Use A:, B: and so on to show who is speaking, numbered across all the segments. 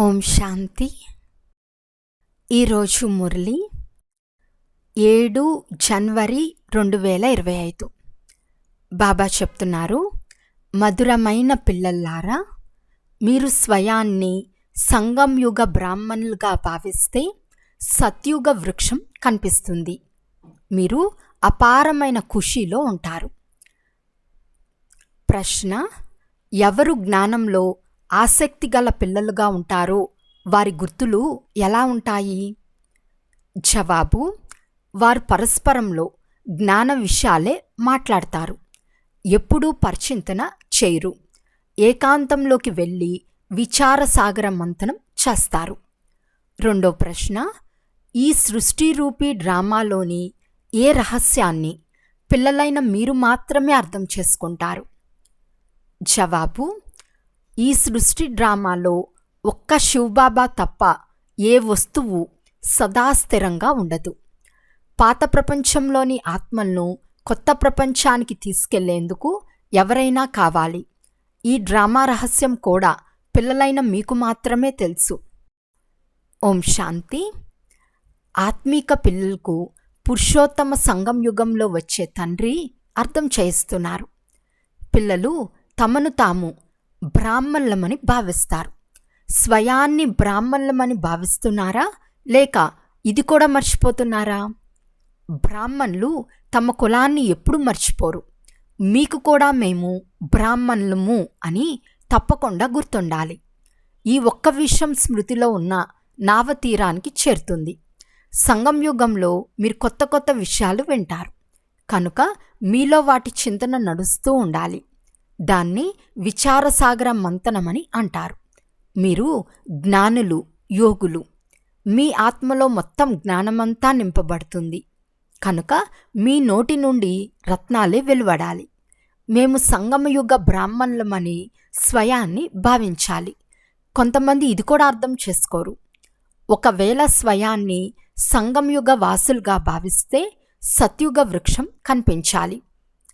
A: ఓం శాంతి. ఈరోజు మురళి ఏడు జనవరి రెండు వేల ఇరవై ఐదు. బాబా చెప్తున్నారు మధురమైన పిల్లల్లారా మీరు స్వయాన్ని సంగంయుగ బ్రాహ్మణులుగా భావిస్తే సత్యుగ వృక్షం కనిపిస్తుంది. మీరు అపారమైన ఖుషీలో ఉంటారు. ప్రశ్న ఎవరు జ్ఞానంలో ఆసక్తి గల పిల్లలుగా ఉంటారో. వారి గుర్తులు ఎలా ఉంటాయి? జవాబు వారు పరస్పరంలో జ్ఞాన విషయాలే మాట్లాడతారు. ఎప్పుడూ పరిచింతన చేయరు. ఏకాంతంలోకి వెళ్ళి విచారసాగర మంథనం చేస్తారు. రెండో ప్రశ్న ఈ సృష్టి రూపీ డ్రామాలోని ఏ రహస్యాన్ని పిల్లలైన మీరు మాత్రమే అర్థం చేసుకుంటారు? జవాబు ఈ సృష్టి డ్రామాలో ఒక్క శివబాబా తప్ప ఏ వస్తువు సదా స్థిరంగా ఉండదు. పాత ప్రపంచంలోని ఆత్మలను కొత్త ప్రపంచానికి తీసుకెళ్ళేందుకు ఎవరైనా కావాలి. ఈ డ్రామా రహస్యం కూడా పిల్లలైన మీకు మాత్రమే తెలుసు. ఓం శాంతి. ఆత్మీక పిల్లలకు పురుషోత్తమ సంగం యుగంలో వచ్చే తండ్రి అర్థం చేయిస్తున్నారు. పిల్లలు తమను తాము బ్రాహ్మణులమని భావిస్తారు. స్వయాన్ని బ్రాహ్మణులమని భావిస్తున్నారా? లేక ఇది కూడా మర్చిపోతున్నారా? బ్రాహ్మణులు తమ కులాన్ని ఎప్పుడు మర్చిపోరు. మీకు కూడా మేము బ్రాహ్మణులము అని తప్పకుండా గుర్తుండాలి. ఈ ఒక్క విషయం స్మృతిలో ఉన్న నావతీరానికి చేరుతుంది. సంగం యుగంలో మీరు కొత్త కొత్త విషయాలు వింటారు. కనుక మీలో వాటి చింతన నడుస్తూ ఉండాలి. దాన్ని విచారసాగర మంతనమని అంటారు. మీరు జ్ఞానులు యోగులు మీ ఆత్మలో మొత్తం జ్ఞానమంతా నింపబడుతుంది. కనుక మీ నోటి నుండి రత్నాలే వెలువడాలి. మేము సంగమయుగ బ్రాహ్మణులమని స్వయాన్ని భావించాలి. కొంతమంది ఇది కూడా అర్థం చేసుకోరు. ఒకవేళ స్వయాన్ని సంగంయుగ వాసులుగా భావిస్తే సత్యుగ వృక్షం కనిపించాలి.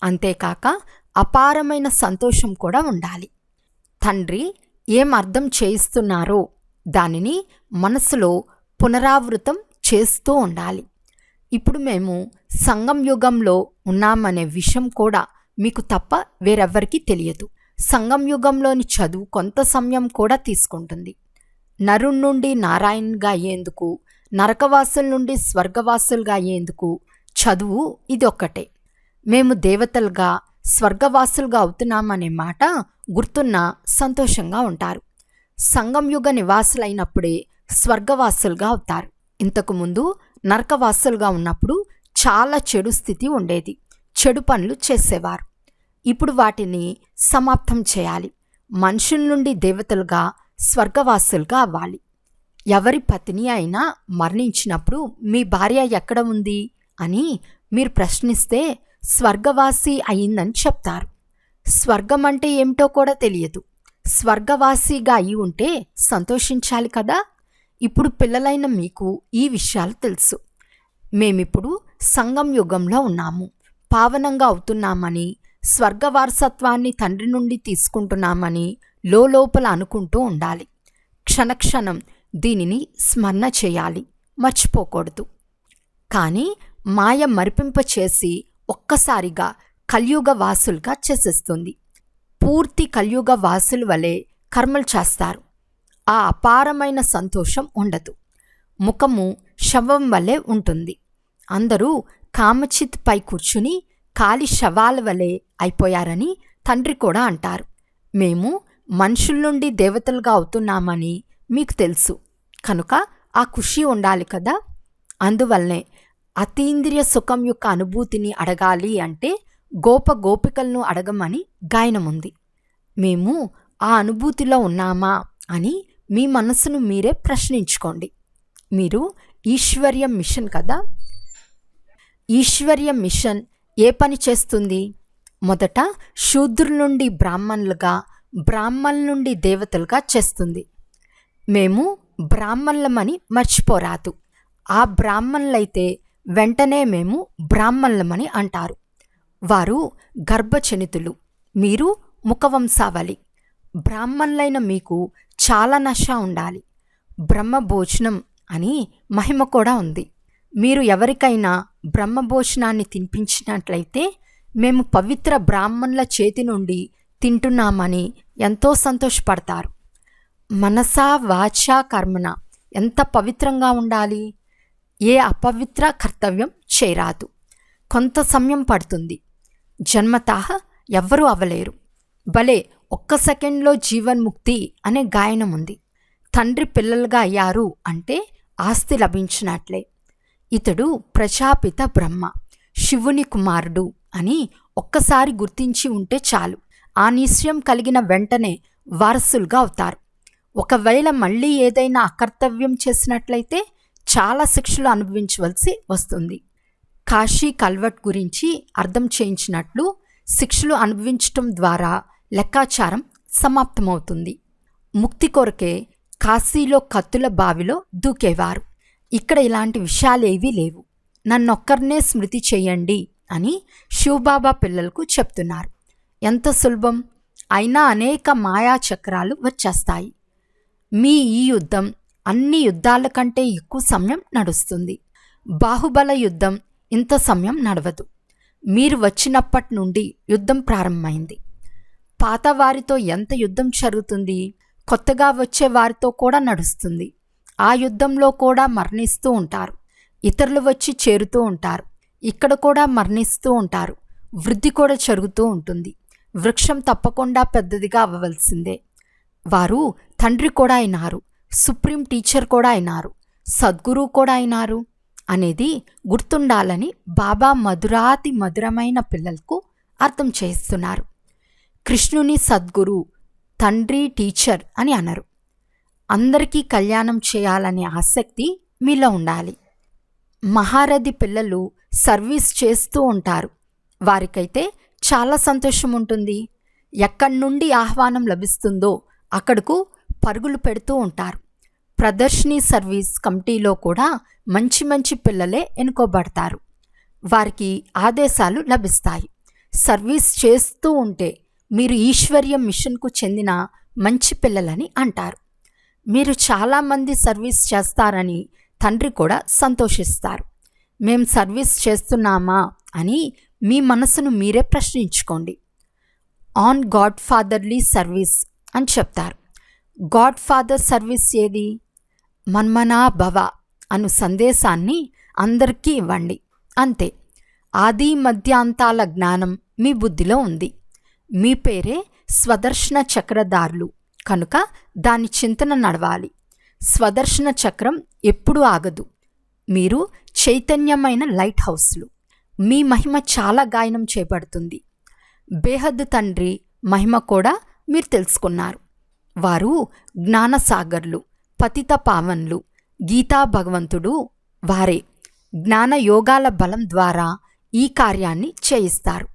A: అంతేకాక అపారమైన సంతోషం కూడా ఉండాలి. తండ్రి ఏం అర్థం చేయిస్తున్నారో దానిని మనసులో పునరావృతం చేస్తూ ఉండాలి. ఇప్పుడు మేము సంగం యుగంలో ఉన్నామనే విషయం కూడా మీకు తప్ప వేరెవ్వరికీ తెలియదు. సంగం యుగంలోని చదువు కొంత సమయం కూడా తీసుకుంటుంది. నరుణ్ నుండి నారాయణ్గా అయ్యేందుకు నరకవాసుల నుండి స్వర్గవాసులుగా అయ్యేందుకు చదువు ఇది ఒక్కటే మేము దేవతలుగా స్వర్గవాసులుగా అవుతున్నామనే మాట గుర్తున్న సంతోషంగా ఉంటారు. సంగంయుగ నివాసులైనప్పుడే స్వర్గవాసులుగా అవుతారు. ఇంతకుముందు నరకవాసులుగా ఉన్నప్పుడు చాలా చెడు స్థితి ఉండేది. చెడు పనులు చేసేవారు. ఇప్పుడు వాటిని సమాప్తం చేయాలి. మనుషుల నుండి దేవతలుగా స్వర్గవాసులుగా అవ్వాలి. ఎవరి పత్ని అయినా మరణించినప్పుడు మీ భార్య ఎక్కడ ఉంది అని మీరు ప్రశ్నిస్తే స్వర్గవాసి అయిందని చెప్తారు. స్వర్గం అంటే ఏమిటో కూడా తెలియదు. స్వర్గవాసిగా అయి ఉంటే సంతోషించాలి కదా? ఇప్పుడు పిల్లలైన మీకు ఈ విషయాలు తెలుసు. మేమిప్పుడు సంగం యుగంలో ఉన్నాము. పావనంగా అవుతున్నామని స్వర్గవారసత్వాన్ని తండ్రి నుండి తీసుకుంటున్నామని లోపల అనుకుంటూ ఉండాలి. క్షణక్షణం దీనిని స్మరణ చేయాలి. మర్చిపోకూడదు. కానీ మాయ మరిపింప చేసి ఒక్కసారిగా కలియుగ వాసులుగా చేసేస్తుంది. పూర్తి కలియుగ వాసుల వలె కర్మలు చేస్తారు. ఆ అపారమైన సంతోషం ఉండదు. ముఖము శవం వలె ఉంటుంది. అందరూ కామచిత్ పై కూర్చుని కాలి శవాల వలె అయిపోయారని తండ్రి కూడా అంటారు. మేము మనుషుల నుండి దేవతలుగా అవుతున్నామని మీకు తెలుసు. కనుక ఆ ఖుషి ఉండాలి కదా? అందువల్లనే అతీంద్రియ సుఖం యొక్క అనుభూతిని అడగాలి అంటే గోప గోపికలను అడగమని గాయనముంది మేము ఆ అనుభూతిలో ఉన్నామా అని మీ మనసును మీరే ప్రశ్నించుకోండి. మీరు ఈశ్వర్య మిషన్ కదా? ఈశ్వర్య మిషన్ ఏ పని చేస్తుంది? మొదట శూద్రుల నుండి బ్రాహ్మణులుగా బ్రాహ్మణుల నుండి దేవతలుగా చేస్తుంది. మేము బ్రాహ్మణులమని మర్చిపోరాదు. ఆ బ్రాహ్మణులైతే వెంటనే మేము బ్రాహ్మణులమని అంటారు. వారు గర్భచనితులు. మీరు ముఖవంశావళి. బ్రాహ్మణులైన మీకు చాలా నష ఉండాలి. బ్రహ్మభోజనం అని మహిమ కూడా ఉంది. మీరు ఎవరికైనా బ్రహ్మ భోజనాన్ని తినిపించినట్లయితే మేము పవిత్ర బ్రాహ్మణుల చేతి నుండి తింటున్నామని ఎంతో సంతోషపడతారు. మనసా వాచా కర్మన ఎంత పవిత్రంగా ఉండాలి? ఏ అపవిత్ర కర్తవ్యం చేరాదు కొంత సమయం పడుతుంది. జన్మతః ఎవ్వరూ అవ్వలేరు భలే ఒక్క సెకండ్లో జీవన్ముక్తి అనే గాయనం ఉంది. తండ్రి పిల్లలుగా అయ్యారు అంటే ఆస్తి లభించినట్లే. ఇతడు ప్రజాపిత బ్రహ్మ శివుని కుమారుడు అని ఒక్కసారి గుర్తించి ఉంటే చాలు. ఆ నిశ్చయం కలిగిన వెంటనే వారసులుగా అవుతారు. ఒకవేళ మళ్ళీ ఏదైనా అకర్తవ్యం చేసినట్లయితే చాలా శిక్షలు అనుభవించవలసి వస్తుంది. కాశీ కల్వట్ గురించి అర్థం చేయించినట్లు శిక్షలు అనుభవించటం ద్వారా లెక్కాచారం సమాప్తమవుతుంది. ముక్తి కొరకే కాశీలో కత్తుల బావిలో దూకేవారు. ఇక్కడ ఇలాంటి విషయాలేవీ లేవు. నన్నొక్కరినే స్మృతి చేయండి అని శివబాబా పిల్లలకు చెప్తున్నారు. ఎంత సులభం? అయినా అనేక మాయా చక్రాలు వచ్చేస్తాయి. మీ ఈ యుద్ధం అన్ని యుద్ధాల కంటే ఎక్కువ సమయం నడుస్తుంది. బాహుబల యుద్ధం ఇంత సమయం నడవదు. మీరు వచ్చినప్పటి నుండి యుద్ధం ప్రారంభమైంది. పాత వారితో ఎంత యుద్ధం జరుగుతుంది? కొత్తగా వచ్చే వారితో కూడా నడుస్తుంది. ఆ యుద్ధంలో కూడా మరణిస్తూ ఉంటారు. ఇతరులు వచ్చి చేరుతూ ఉంటారు. ఇక్కడ కూడా మరణిస్తూ ఉంటారు. వృద్ధి కూడా జరుగుతూ ఉంటుంది. వృక్షం తప్పకుండా పెద్దదిగా అవ్వవలసిందే. వారు తండ్రి కూడా అయినారు. సుప్రీం టీచర్ కూడా అయినారు. సద్గురు కూడా అయినారు అనేది గుర్తుండాలని బాబా మధురాతి మధురమైన పిల్లలకు అర్థం చేస్తున్నారు. కృష్ణుని సద్గురు తండ్రి టీచర్ అని అనరు. అందరికీ కళ్యాణం చేయాలనే ఆసక్తి మీలో ఉండాలి. మహారథి పిల్లలు సర్వీస్ చేస్తూ ఉంటారు. వారికైతే చాలా సంతోషం ఉంటుంది. ఎక్కడి నుండి ఆహ్వానం లభిస్తుందో అక్కడకు పరుగులు పెడుతూ ఉంటారు. ప్రదర్శిని సర్వీస్ కమిటీలో కూడా మంచి మంచి పిల్లలే ఎన్నుకోబడతారు. వారికి ఆదేశాలు లభిస్తాయి. సర్వీస్ చేస్తూ ఉంటే మీరు ఈశ్వర్య మిషన్కు చెందిన మంచి పిల్లలని అంటారు. మీరు చాలామంది సర్వీస్ చేస్తారని తండ్రి కూడా సంతోషిస్తారు. మేం సర్వీస్ చేస్తున్నామా అని మీ మనసును మీరే ప్రశ్నించుకోండి. ఆన్ గాడ్ ఫాదర్లీ సర్వీస్ అని చెప్తారు. గాడ్ ఫాదర్ సర్వీస్ ఏది? మన్మనా భవ అను సందేశాన్ని అందరికీ ఇవ్వండి. అంతే. ఆది మధ్యాంతాల జ్ఞానం మీ బుద్ధిలో ఉంది. మీ పేరే స్వదర్శన చక్రదారులు కనుక దాని చింతన నడవాలి. స్వదర్శన చక్రం ఎప్పుడూ ఆగదు. మీరు చైతన్యమైన లైట్ హౌస్లు. మీ మహిమ చాలా గాయనం చేయబడుతుంది బేహద్ తండ్రి మహిమ కూడా మీరు తెలుసుకున్నారు. వారు జ్ఞానసాగర్లు పతిత పావన్లు గీతా భగవంతుడు వారే. జ్ఞాన యోగాల బలం ద్వారా ఈ కార్యాన్ని చేయిస్తారు.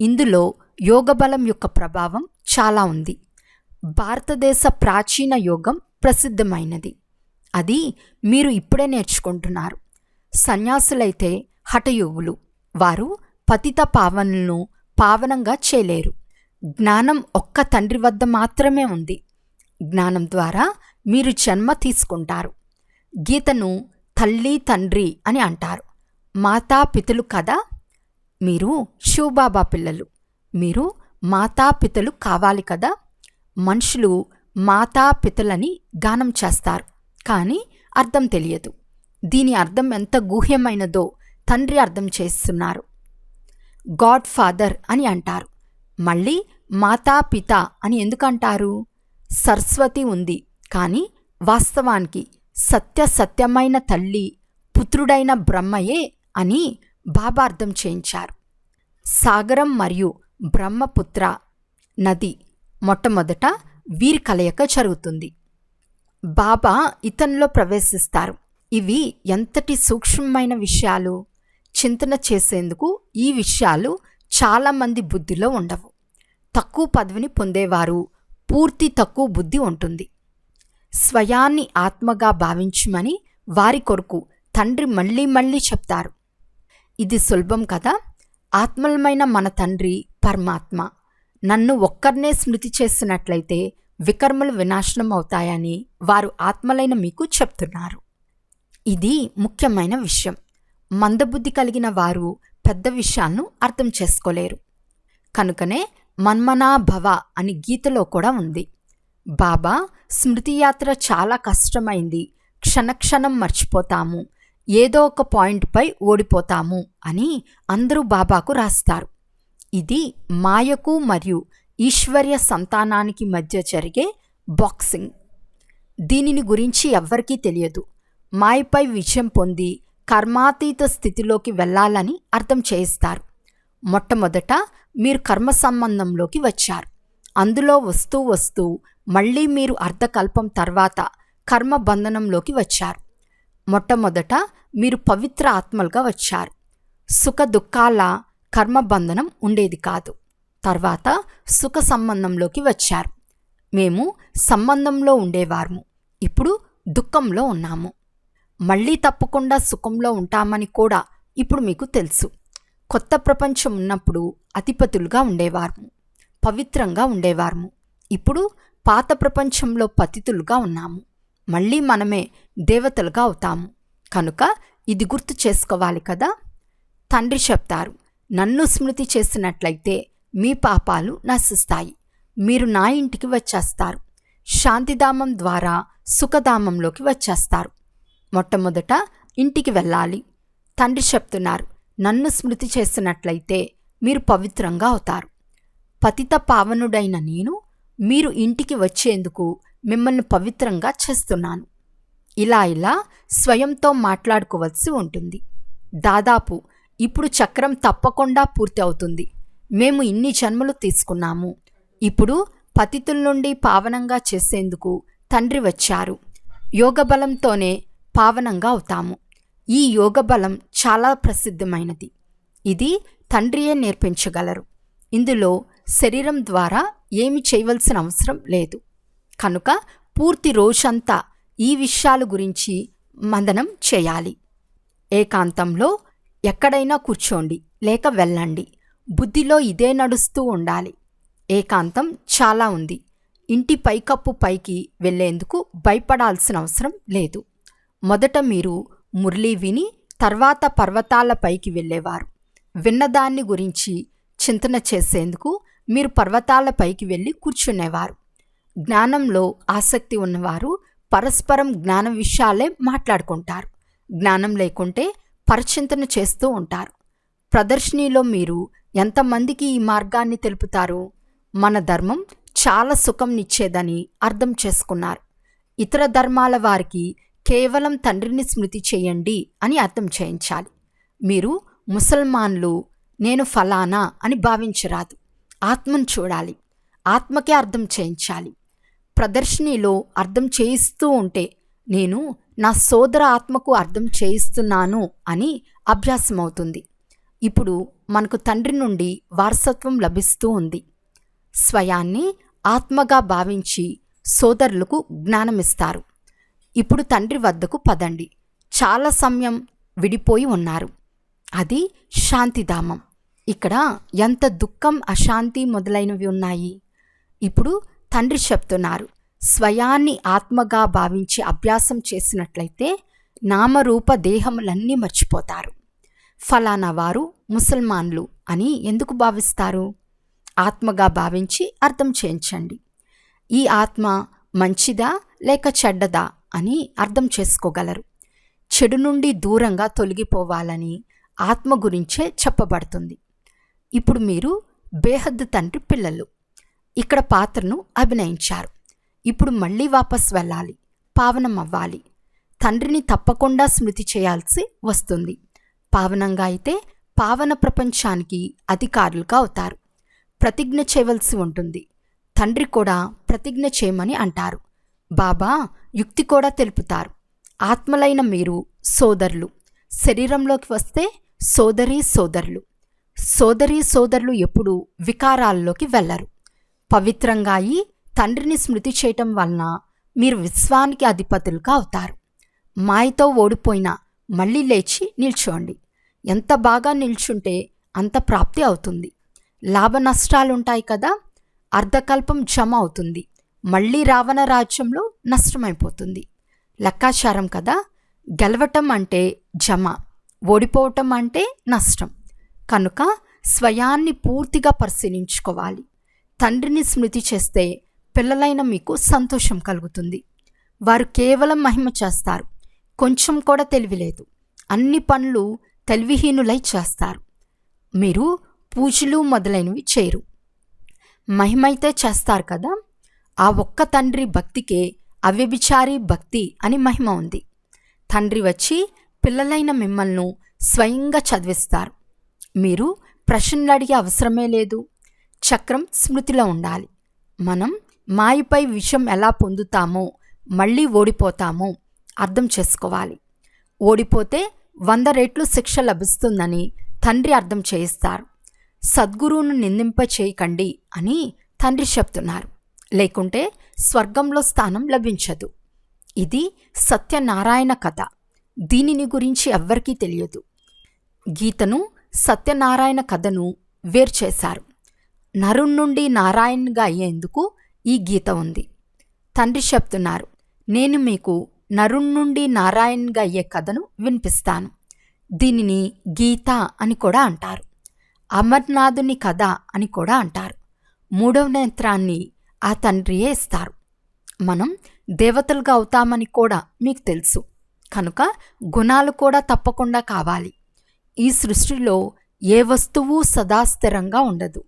A: ఇందులో యోగబలం యొక్క ప్రభావం చాలా ఉంది. భారతదేశ ప్రాచీన యోగం ప్రసిద్ధమైనది. అది మీరు ఇప్పుడే నేర్చుకుంటున్నారు. సన్యాసులైతే హఠయోగులు. వారు పతిత పావనులను పావనంగా చేయలేరు. జ్ఞానం ఒక్క తండ్రి వద్ద మాత్రమే ఉంది. జ్ఞానం ద్వారా మీరు జన్మ తీసుకుంటారు. గీతను తల్లి తండ్రి అని అంటారు. మాతా పితలు కదా? మీరు శివబాబా పిల్లలు. మీరు మాతా పితలు కావాలి కదా? మనుషులు మాతా పితలని గానం చేస్తారు. కానీ అర్థం తెలియదు. దీని అర్థం ఎంత గూహ్యమైనదో తండ్రి అర్థం చేస్తున్నారు. గాడ్ ఫాదర్ అని అంటారు. మళ్ళీ మాతా పిత అని ఎందుకంటారు? సరస్వతి ఉంది. కానీ వాస్తవానికి సత్య సత్యమైన తల్లి పుత్రుడైన బ్రహ్మయే అని బాబార్థం చేయించారు. సాగరం మరియు బ్రహ్మపుత్ర నది మొట్టమొదట వీరి కలయిక జరుగుతుంది. బాబా ఇతనిలో ప్రవేశిస్తారు. ఇవి ఎంతటి సూక్ష్మమైన విషయాలు? చింతన చేసేందుకు ఈ విషయాలు చాలామంది బుద్ధిలో ఉండవు. తక్కువ పదవిని పొందేవారు పూర్తి తక్కువ బుద్ధి ఉంటుంది. స్వయాన్ని ఆత్మగా భావించమని వారి కొరకు తండ్రి మళ్ళీ మళ్ళీ చెప్తారు. ఇది సులభం కదా? ఆత్మలమైన మన తండ్రి పరమాత్మ నన్ను ఒక్కరినే స్మృతి చేసినట్లయితే వికర్మలు వినాశనం అవుతాయని వారు ఆత్మలైన మీకు చెప్తున్నారు. ఇది ముఖ్యమైన విషయం. మందబుద్ధి కలిగిన వారు పెద్ద విషయాలను అర్థం చేసుకోలేరు. కనుకనే మన్మనా భవ అని గీతలో కూడా ఉంది. బాబా స్మృతియాత్ర చాలా కష్టమైంది. క్షణక్షణం మర్చిపోతాము. ఏదో ఒక పాయింట్పై ఓడిపోతాము అని అందరూ బాబాకు రాస్తారు. ఇది మాయకు మరియు ఈశ్వర్య సంతానానికి మధ్య జరిగే బాక్సింగ్. దీనిని గురించి ఎవ్వరికీ తెలియదు. మాయపై విజయం పొంది కర్మాతీత స్థితిలోకి వెళ్ళాలని అర్థం చేయిస్తారు. మొట్టమొదట మీరు కర్మ సంబంధంలోకి వచ్చారు. అందులో వస్తూ వస్తూ మళ్ళీ మీరు అర్ధకల్పం తర్వాత కర్మ బంధనంలోకి వచ్చారు. మొట్టమొదట మీరు పవిత్ర ఆత్మలుగా వచ్చారు. సుఖ దుఃఖాల కర్మబంధనం ఉండేది కాదు. తర్వాత సుఖ సంబంధంలోకి వచ్చారు. మేము సంబంధంలో ఉండేవారము. ఇప్పుడు దుఃఖంలో ఉన్నాము. మళ్ళీ తప్పకుండా సుఖంలో ఉంటామని కూడా ఇప్పుడు మీకు తెలుసు. కొత్త ప్రపంచం ఉన్నప్పుడు అతిపతులుగా ఉండేవారము పవిత్రంగా ఉండేవారము. ఇప్పుడు పాత ప్రపంచంలో పతితులుగా ఉన్నాము. మళ్ళీ మనమే దేవతలుగా అవుతాము. కనుక ఇది గుర్తు చేసుకోవాలి కదా? తండ్రి చెప్తారు నన్ను స్మృతి చేసినట్లయితే మీ పాపాలు నశిస్తాయి. మీరు నా ఇంటికి వచ్చేస్తారు. శాంతిధామం ద్వారా సుఖధామంలోకి వచ్చేస్తారు. మొట్టమొదట ఇంటికి వెళ్ళాలి. తండ్రి చెప్తున్నారు నన్ను స్మృతి చేసినట్లయితే మీరు పవిత్రంగా అవుతారు. పతిత పావనుడైన నేను మీరు ఇంటికి వచ్చేందుకు మిమ్మల్ని పవిత్రంగా చేస్తున్నాను. ఇలా ఇలా స్వయంతో మాట్లాడుకోవలసి ఉంటుంది. దాదాపు ఇప్పుడు చక్రం తప్పకుండా పూర్తి అవుతుంది మేము ఇన్ని జన్మలు తీసుకున్నాము. ఇప్పుడు పతితుల నుండి పావనంగా చేసేందుకు తండ్రి వచ్చారు. యోగబలంతోనే పావనంగా అవుతాము. ఈ యోగ బలం చాలా ప్రసిద్ధమైనది. ఇది తండ్రియే నేర్పించగలరు. ఇందులో శరీరం ద్వారా ఏమి చేయవలసిన అవసరం లేదు. కనుక పూర్తి రోజంతా ఈ విషయాల గురించి మందనం చేయాలి. ఏకాంతంలో ఎక్కడైనా కూర్చోండి లేక వెళ్ళండి. బుద్ధిలో ఇదే నడుస్తూ ఉండాలి. ఏకాంతం చాలా ఉంది. ఇంటి పైకప్పు పైకి వెళ్ళేందుకు భయపడాల్సిన అవసరం లేదు. మొదట మీరు మురళి విని తర్వాత పర్వతాల పైకి వెళ్ళేవారు. విన్నదాన్ని గురించి చింతన చేసేందుకు మీరు పర్వతాల పైకి వెళ్ళి కూర్చునేవారు. జ్ఞానంలో ఆసక్తి ఉన్నవారు పరస్పరం జ్ఞాన విషయాలే మాట్లాడుకుంటారు. జ్ఞానం లేకుంటే పరచింతన చేస్తూ ఉంటారు. ప్రదర్శనలో మీరు ఎంతమందికి ఈ మార్గాన్ని తెలుపుతారు? మన ధర్మం చాలా సుఖంనిచ్చేదని అర్థం చేసుకున్నారు. ఇతర ధర్మాల వారికి కేవలం తండ్రిని స్మృతి చేయండి అని అర్థం చేయించాలి. మీరు ముసల్మాన్లు నేను ఫలానా అని భావించరాదు. ఆత్మను చూడాలి. ఆత్మకే అర్థం చేయించాలి. ప్రదర్శనలో అర్థం చేయిస్తూ ఉంటే నేను నా సోదర ఆత్మకు అర్థం చేయిస్తున్నాను అని అభ్యాసమవుతుంది. ఇప్పుడు మనకు తండ్రి నుండి వారసత్వం లభిస్తూ ఉంది. స్వయాన్ని ఆత్మగా భావించి సోదరులకు జ్ఞానమిస్తారు. ఇప్పుడు తండ్రి వద్దకు పదండి. చాలా సమయం విడిపోయి ఉన్నారు. అది శాంతిధామం ఇక్కడ ఎంత దుఃఖం అశాంతి మొదలైనవి ఉన్నాయి. ఇప్పుడు తండ్రి చెప్తున్నారు స్వయాన్ని ఆత్మగా భావించి అభ్యాసం చేసినట్లయితే నామరూప దేహములన్నీ మర్చిపోతారు. ఫలానా వారు ముసల్మాన్లు అని ఎందుకు భావిస్తారు? ఆత్మగా భావించి అర్థం చేయించండి. ఈ ఆత్మ మంచిదా లేక చెడ్డదా అని అర్థం చేసుకోగలరు. చెడు నుండి దూరంగా తొలగిపోవాలని ఆత్మ గురించే చెప్పబడుతుంది. ఇప్పుడు మీరు బేహద్దు తండ్రి పిల్లలు. ఇక్కడ పాత్రను అభినయించారు. ఇప్పుడు మళ్ళీ వాపస్ వెళ్ళాలి. పావనం అవ్వాలి తండ్రిని తప్పకుండా స్మృతి చేయాల్సి వస్తుంది. పావనంగా అయితే పావన ప్రపంచానికి అధికారులుగా అవుతారు. ప్రతిజ్ఞ చేయవలసి ఉంటుంది. తండ్రి కూడా ప్రతిజ్ఞ చేయమని అంటారు. బాబా యుక్తి కూడా తెలుపుతారు. ఆత్మలైన మీరు సోదరులు. శరీరంలోకి వస్తే సోదరి సోదరులు. సోదరి సోదరులు ఎప్పుడు వికారాల్లోకి వెళ్ళరు. పవిత్రంగా అయి తండ్రిని స్మృతి చేయటం వలన మీరు విశ్వానికి అధిపతులుగా అవుతారు. మాయతో ఓడిపోయిన మళ్ళీ లేచి నిల్చోండి. ఎంత బాగా నిల్చుంటే అంత ప్రాప్తి అవుతుంది. లాభ నష్టాలుంటాయి కదా అర్ధకల్పం జమ అవుతుంది. మళ్ళీ రావణ రాజ్యంలో నష్టమైపోతుంది. లక్కాచారం కదా? గెలవటం అంటే జమ ఓడిపోవటం అంటే నష్టం. కనుక స్వయాన్ని పూర్తిగా పరిశీలించుకోవాలి. తండ్రిని స్మృతి చేస్తే పిల్లలైన మీకు సంతోషం కలుగుతుంది. వారు కేవలం మహిమ చేస్తారు. కొంచెం కూడా తెలివిలేదు అన్ని పనులు తెలివిహీనులై చేస్తారు. మీరు పూజలు మొదలైనవి చేయరు. మహిమైతే చేస్తారు కదా? ఆ ఒక్క తండ్రి భక్తికే అవ్యభిచారి భక్తి అని మహిమ ఉంది. తండ్రి వచ్చి పిల్లలైన మిమ్మల్ని స్వయంగా చదివిస్తారు. మీరు ప్రశ్నలు అడిగే అవసరమే లేదు. చక్రం స్మృతిలో ఉండాలి. మనం మాయపై విషయం ఎలా పొందుతామో మళ్ళీ ఓడిపోతామో అర్థం చేసుకోవాలి. ఓడిపోతే వంద రేట్లు శిక్ష లభిస్తుందని తండ్రి అర్థం చేయిస్తారు. సద్గురువును నిందింప చేయకండి అని తండ్రి చెప్తున్నారు. లేకుంటే స్వర్గంలో స్థానం లభించదు. ఇది సత్యనారాయణ కథ. దీనిని గురించి ఎవ్వరికీ తెలియదు. గీతను సత్యనారాయణ కథను వేరు చేశారు నరుణ్ నుండి నారాయణ్గా అయ్యేందుకు ఈ గీత ఉంది. తండ్రి చెప్తున్నారు నేను మీకు నరుణ్ నుండి నారాయణ్గా అయ్యే కథను వినిపిస్తాను. దీనిని గీత అని కూడా అంటారు. అమర్నాథుని కథ అని కూడా అంటారు. మూడవ నేత్రాన్ని ఆ తండ్రియే ఇస్తారు. మనం దేవతలుగా అవుతామని కూడా మీకు తెలుసు. కనుక గుణాలు కూడా తప్పకుండా కావాలి. ఈ సృష్టిలో ఏ వస్తువు సదా స్థిరంగా ఉండదు.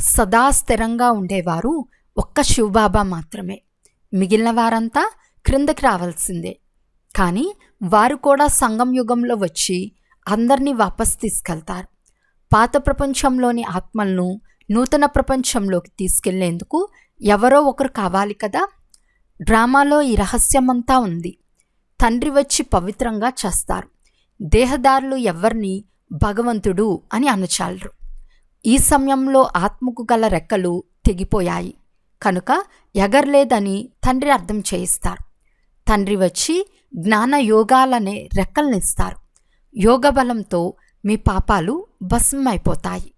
A: సదా స్థిరంగా ఉండేవారు ఒక్క శివబాబా మాత్రమే. మిగిలిన వారంతా క్రిందకి రావాల్సిందే. కానీ వారు కూడా సంగం యుగంలో వచ్చి అందరినీ వాపస్ తీసుకెళ్తారు. పాత ప్రపంచంలోని ఆత్మలను నూతన ప్రపంచంలోకి తీసుకెళ్ళేందుకు ఎవరో ఒకరు కావాలి కదా? డ్రామాలో ఈ రహస్యమంతా ఉంది. తండ్రి వచ్చి పవిత్రంగా చేస్తారు. దేహదారులు ఎవరిని? భగవంతుడు అని అనచాలరు. ఈ సమయంలో ఆత్మకు గల రెక్కలు తెగిపోయాయి. కనుక ఎగరలేదని తండ్రి అర్థం చేయిస్తారు. తండ్రి వచ్చి జ్ఞాన యోగాలనే రెక్కలనిస్తారు. యోగ బలంతో మీ పాపాలు భస్మైపోతాయి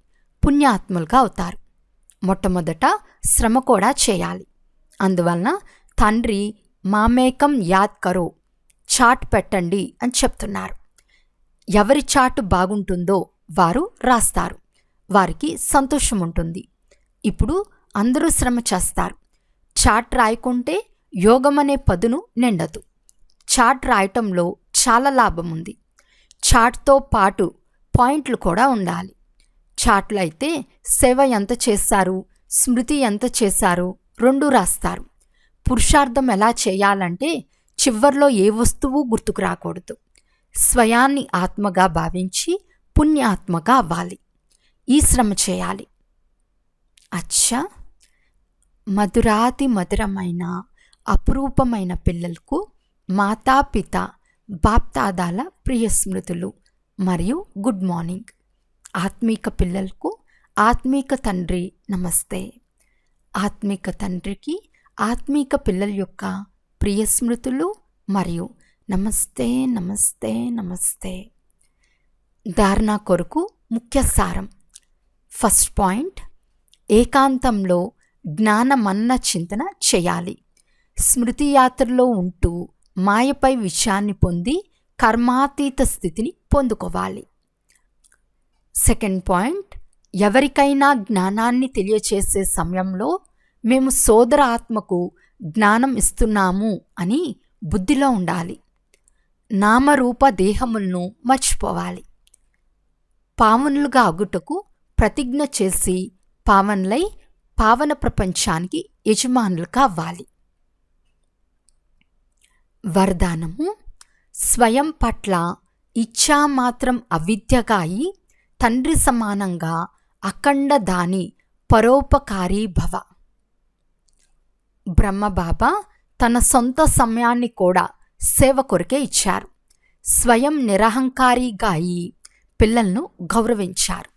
A: పుణ్యాత్ములుగా అవుతారు. మొట్టమొదట శ్రమ కూడా చేయాలి. అందువలన తండ్రి మామేకం యాద్ కరో చాట్ పెట్టండి అని చెప్తున్నారు. ఎవరి చాటు బాగుంటుందో వారు రాస్తారు. వారికి సంతోషం ఉంటుంది. ఇప్పుడు అందరూ శ్రమ చేస్తారు. చాట్ రాయకుంటే యోగం అనే పదును నిండదు. చాట్ రాయటంలో చాలా లాభం ఉంది. చాట్తో పాటు పాయింట్లు కూడా ఉండాలి. చాట్లు అయితే సేవ ఎంత చేశారు స్మృతి ఎంత చేశారు రెండు రాస్తారు. పురుషార్థం ఎలా చేయాలంటే చివర్లో ఏ వస్తువు గుర్తుకు రాకూడదు. స్వయాన్ని ఆత్మగా భావించి పుణ్యాత్మగా అవ్వాలి. ఈ శ్రమ చేయాలి. అచ్చా! మధురాతి మధురమైన అపురూపమైన పిల్లలకు మాతాపిత బాప్తాదాల ప్రియ స్మృతులు. మరియు గుడ్ మార్నింగ్. ఆత్మీక పిల్లలకు ఆత్మీక తండ్రి నమస్తే. ఆత్మీక తండ్రికి ఆత్మీక పిల్లల యొక్క ప్రియ స్మృతులు మరియు నమస్తే నమస్తే నమస్తే. ధారణ కొరకు ముఖ్య సారం. ఫస్ట్ పాయింట్ ఏకాంతంలో జ్ఞానమన్న చింతన చేయాలి. స్మృతి యాత్రలో ఉంటూ మాయపై విషయాన్ని పొంది కర్మాతీత స్థితిని పొందుకోవాలి. సెకండ్ పాయింట్ ఎవరికైనా జ్ఞానాన్ని తెలియచేసే సమయంలో మేము సోదర ఆత్మకు జ్ఞానం ఇస్తున్నాము అని బుద్ధిలో ఉండాలి. నామరూప దేహములను మర్చిపోవాలి. పావనులుగా అగుటకు ప్రతిజ్ఞ చేసి పావనులై పావన ప్రపంచానికి యజమానులుగా అవ్వాలి. వరదానము స్వయం పట్ల ఇచ్చా మాత్రం అవిద్యగా అయి తండ్రి సమానంగా అఖండ దాని పరోపకారీ భవ. బ్రహ్మబాబా తన సొంత సమయాన్ని కూడా సేవ కొరకే ఇచ్చారు. స్వయం నిరహంకారిగా అయి పిల్లలను గౌరవించారు.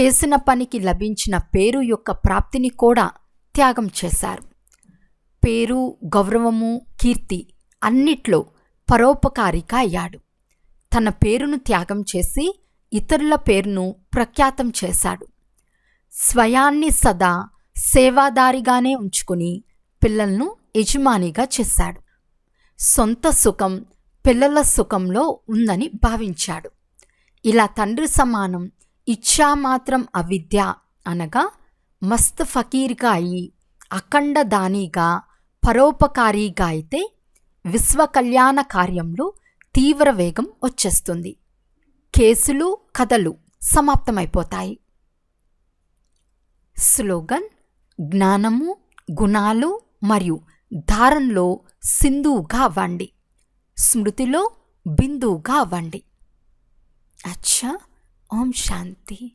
A: చేసిన పనికి లభించిన పేరు యొక్క ప్రాప్తిని కూడా త్యాగం చేశారు. పేరు గౌరవము కీర్తి అన్నిట్లో పరోపకారిగా అయ్యాడు. తన పేరును త్యాగం చేసి ఇతరుల పేరును ప్రఖ్యాతం చేశాడు. స్వయాన్ని సదా సేవాదారిగానే ఉంచుకుని పిల్లలను యజమానిగా చేశాడు. సొంత సుఖం పిల్లల సుఖంలో ఉందని భావించాడు. ఇలా తండ్రి సమానం ఇచ్చామాత్రం అవిద్య అనగా మస్త్ ఫకీర్గా అయి అఖండ దానిగా పరోపకారిగా అయితే విశ్వ కళ్యాణ కార్యంలో తీవ్ర వేగం వచ్చేస్తుంది. కేసులు కథలు సమాప్తమైపోతాయి. స్లోగన్ జ్ఞానము గుణాలు మరియు ధారణలో సింధువుగా అవ్వండి. స్మృతిలో బిందువుగా అవ్వండి. అచ్చా ఓం శాంతి.